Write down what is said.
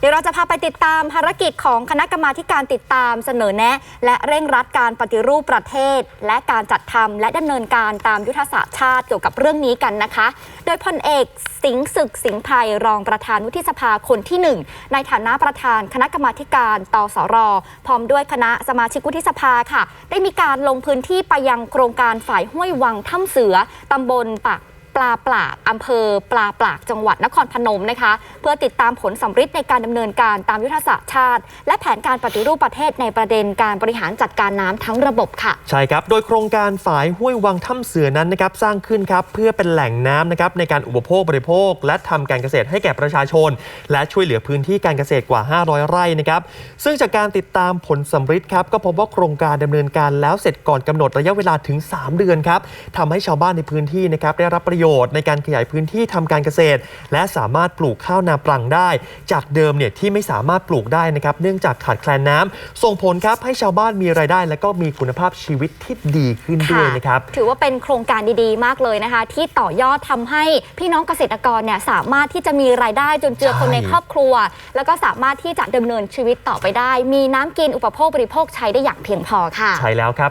เดี๋ยวเราจะพาไปติดตามภารกิจของคณะกรรมาการติดตามเสนอแนะ และเร่งรัดการปฏิรูปประเทศ และการจัดทำและดำเนินการตามยุทธศาสตร์ชาติเกี่ยวกับเรื่องนี้กันนะคะ โดยพลเอกสิงห์ศึกสิงห์ไพรรองประธานวุฒิสภาคนที่หนึ่งในฐานะประธานคณะกรรมาการตสร พร้อมด้วยคณะสมาชิกวุฒิสภาค่ะ ได้มีการลงพื้นที่ไปยังโครงการฝ่ายห้วยวังถ้ำเสือตำบลปาก ลาปลากอำเภอปลาปลากจังหวัดนครพนมนะคะ เพื่อติดตามผลสำฤทธิ์ในการดำเนินการตามยุทธศาสตร์ชาติ และแผนการปฏิรูปประเทศในประเด็นการบริหารจัดการน้ำทั้งระบบค่ะ ใช่ครับ โดยโครงการฝายห้วยวังถ้ำเสือนั้นนะครับสร้างขึ้นครับเพื่อเป็นแหล่งน้ำนะครับในการอุปโภคบริโภค และทำการเกษตรให้แก่ประชาชน และช่วยเหลือพื้นที่การเกษตรกว่า 500 ไร่นะครับซึ่งจากการติดตามผลสำฤทธิ์ครับก็พบว่าโครงการดำเนินการแล้วเสร็จก่อนกำหนดระยะเวลาถึง 3 เดือนครับทำให้ชาวบ้านในพื้นที่นะครับได้รับประโยชน์ในการขยายพื้นที่ทำการเกษตร และสามารถปลูกข้าวนาปลังได้ จากเดิมเนี่ยที่ไม่สามารถปลูกได้นะครับเนื่องจากขาดแคลนน้ำส่งผลครับให้ชาวบ้านมีรายได้ และก็มีคุณภาพชีวิตที่ดีขึ้นด้วยนะครับถือว่าเป็นโครงการดีๆ มากเลยนะคะ ที่ต่อยอดทำให้พี่น้องเกษตรกรเนี่ยสามารถที่จะมีรายได้จนเจือใช่คนในครอบครัว แล้วก็สามารถที่จะดำเนินชีวิตต่อไปได้ มีน้ำกินอุปโภคบริโภคใช้ได้อย่างเพียงพอค่ะ ใช่แล้วครับ